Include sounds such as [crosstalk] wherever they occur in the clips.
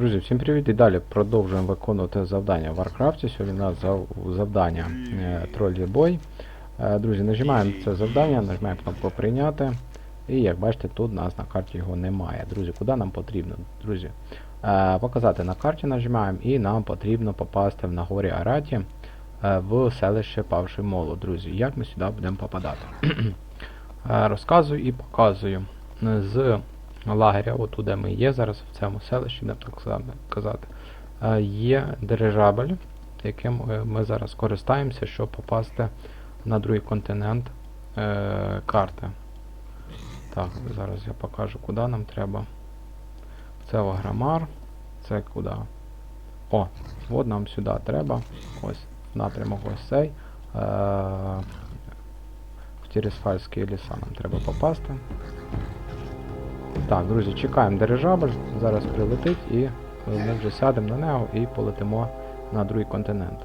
Друзі, всім привіт і далі продовжуємо виконувати завдання в Варкрафті. Сьогодні у нас завдання е, тролі бой. Е, Друзі, нажимаємо це завдання, нажимаємо кнопку прийняти. І як бачите, тут у нас на карті його немає. Друзі, куди нам потрібно? Друзі, е, показати на карті нажимаємо і нам потрібно попасти в Нагорі Араті е, в селище Павший Молот. Друзі, як ми сюди будемо попадати? [clears throat] Е, Розказую і показую. З лагеря, отут де ми є зараз в цьому селищі, будемо так казати, е, є дирижабель, яким е, ми зараз користаємося, щоб попасти на другий континент е, карти. Так, зараз я покажу, куди нам треба. Це Ограмар. Це куди? О, от нам сюди треба. Ось напрямок ось цей. Е, в Тірісфальські ліса нам треба попасти. Так, друзі, чекаємо дирижабль, зараз прилетить і ми вже сядемо на нього і полетимо на другий континент.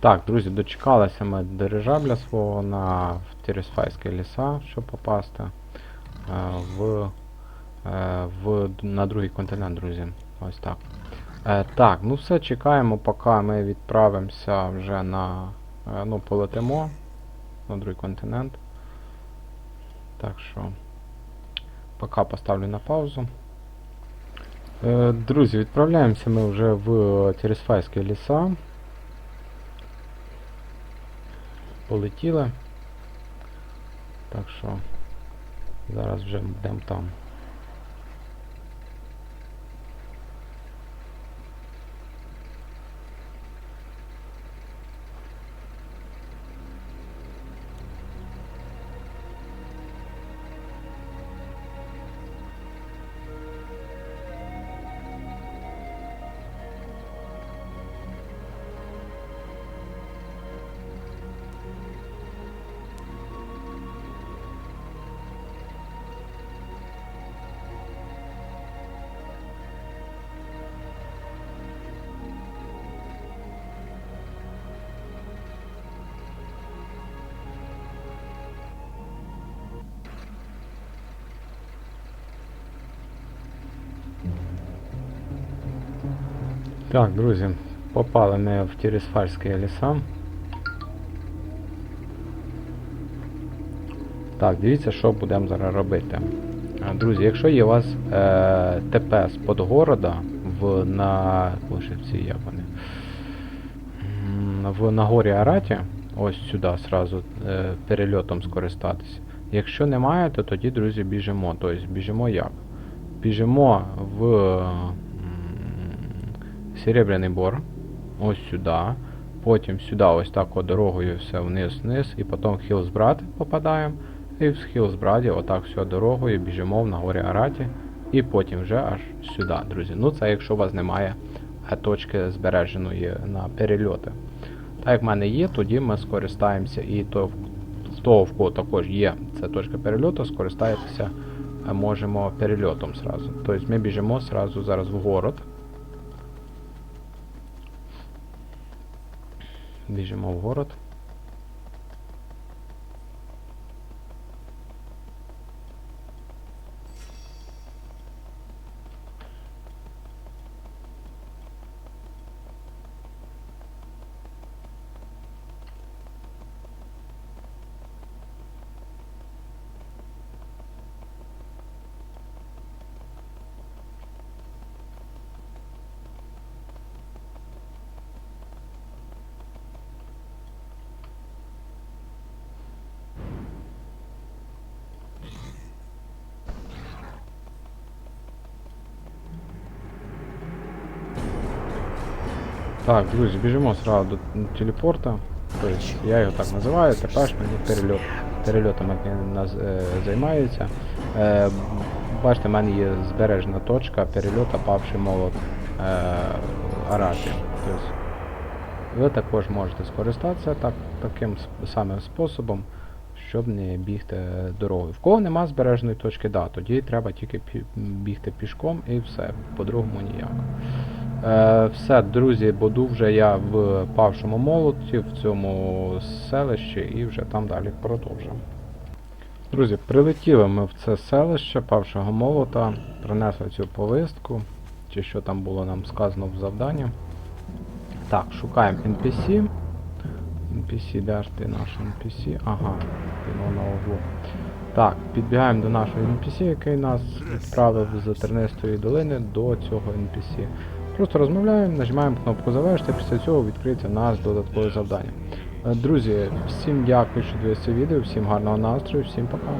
Так, друзі, дочекалися ми дирижабля свого на в Тірісфайські ліса, щоб попасти е, в, е, в, на другий континент, друзі. Ось так. Е, так, ну все, чекаємо, поки ми відправимося вже на. ну, полетимо на другий континент. Так що поки поставлю на паузу. Е, друзі, відправляємося ми вже в Тересфайські ліса. Полетіли. Так що зараз вже будемо там. Так, друзі, попали ми в Тірісфальські ліса. Так, дивіться, що будемо зараз робити. Друзі, якщо є у вас е, ТП з Подгорода в на. Ці як вони. В Нагорі Араті, ось сюди сразу е, перельотом скористатися. Якщо немає, то тоді, друзі, біжимо. Тобто біжимо як? Біжимо в Серебряний бор. Ось сюди. Потім сюди ось так от дорогою все вниз-вниз. І потім в Хілсбрад попадаємо. І в Хілсбраді отак все дорогою біжимо в Нагорі Араті. І потім вже аж сюди, друзі. Ну це якщо у вас немає точки збереженої на перельоти. Так як в мене є, тоді ми скористаємося і то, того, в кого також є ця точка перельоту, скористатися е, можемо перельотом сразу. Тобто ми біжимо сразу зараз в город. Біжимо в город. Так, друзі, біжимо сразу до телепорта. Тобто я його так називаю, тепер перельот. Перельотами е, займається. Е, бачите, в мене є збережена точка перельота павший молот е, Араті. Тобто, ви також можете скористатися так, таким самим способом, щоб не бігти дорогою. В кого нема збереженої точки, да, тоді треба тільки бігти пішком і все, по-другому ніяк. Е, все, друзі, буду вже я в павшому молоті, в цьому селищі, і вже там далі продовжимо. Друзі, прилетіли ми в це селище Павшого молота, принесли цю повістку, чи що там було нам сказано в завданні. Так, шукаємо NPC. NPC, де ж ти наш NPC? Ага, він на углу. Так, підбігаємо до нашого NPC, який нас відправив з Тернистої долини до цього NPC. Просто розмовляємо, нажимаємо кнопку завершити, після цього відкриється наш додаткове завдання. Е, Друзі, всім дякую, що дивилися відео, всім гарного настрою, всім пока.